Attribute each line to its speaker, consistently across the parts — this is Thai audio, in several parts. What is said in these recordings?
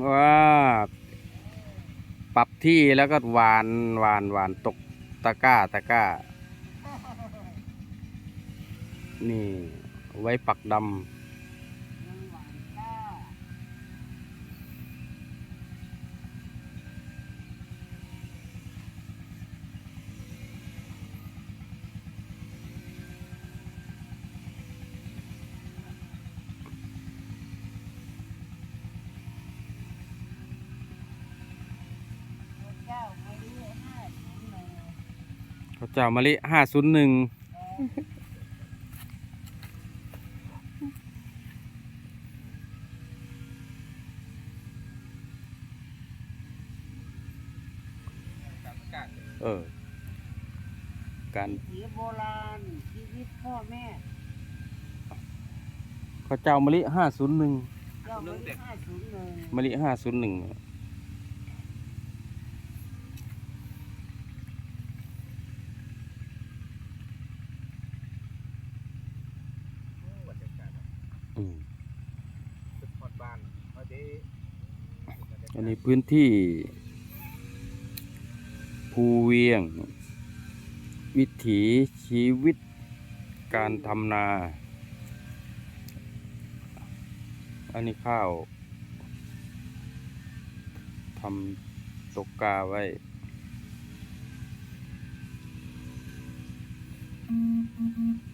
Speaker 1: ว่าปรับที่แล้วก็หวานหวานหวานตกตะก้าตะก้า นี่ไว้ปักดำ
Speaker 2: งหวานก้า เจ้าไม่รู้ห้าศูนย์หนึ่งำ
Speaker 1: ข้าวเจ้ามะลิห้าศูนย์หนึ่งเออ การ
Speaker 2: สีโบราณชีวิตพ่อแม่
Speaker 1: ข้าวเจ้ามะลิห้าศูนย์หนึ่ง
Speaker 2: เจ้าไม่ห้าศูนย์หนึ่ง
Speaker 1: มะลิห้าศูนย์หนึ่ง
Speaker 3: บรรยากาศ
Speaker 1: อืม
Speaker 3: สุดพอดบ้านพอดี
Speaker 1: อันนี้พื้นที่ ภูเวียง วิถีชีวิตการทำนา อันนี้ข้าวทำตกกาไว้
Speaker 3: เป็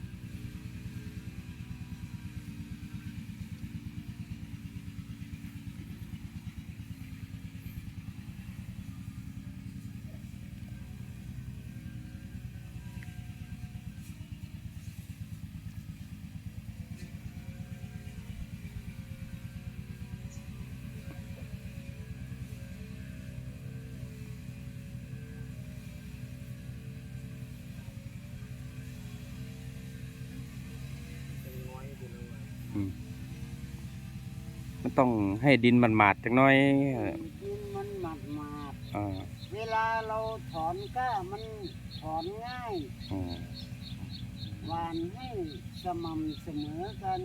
Speaker 1: ต้องให้ดินมันหมาดจังน้อย
Speaker 2: ดินมันหมาดหมาด
Speaker 1: อ่า
Speaker 2: ๆเวลาเราถอนก้ามันถอนง่าย
Speaker 1: อ่า
Speaker 2: หวานให้สม่ำเสมอกัน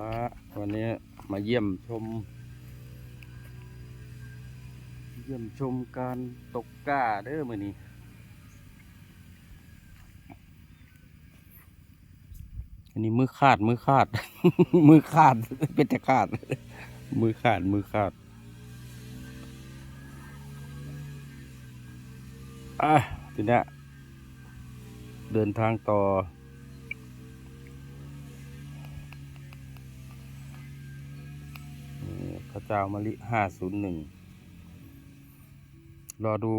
Speaker 1: ละวันนี้มาเยี่ยมชม เยี่ยมชมการตกกล้าเด้อมือนี้อันนี้มือขาดมือขาด มือขาดเป็นแต่ขาด มือขาดมือขาดอะทีนี้เดินทางต่อ พระเจ้ามะลิห้าศูนย์หนึ่งรอดู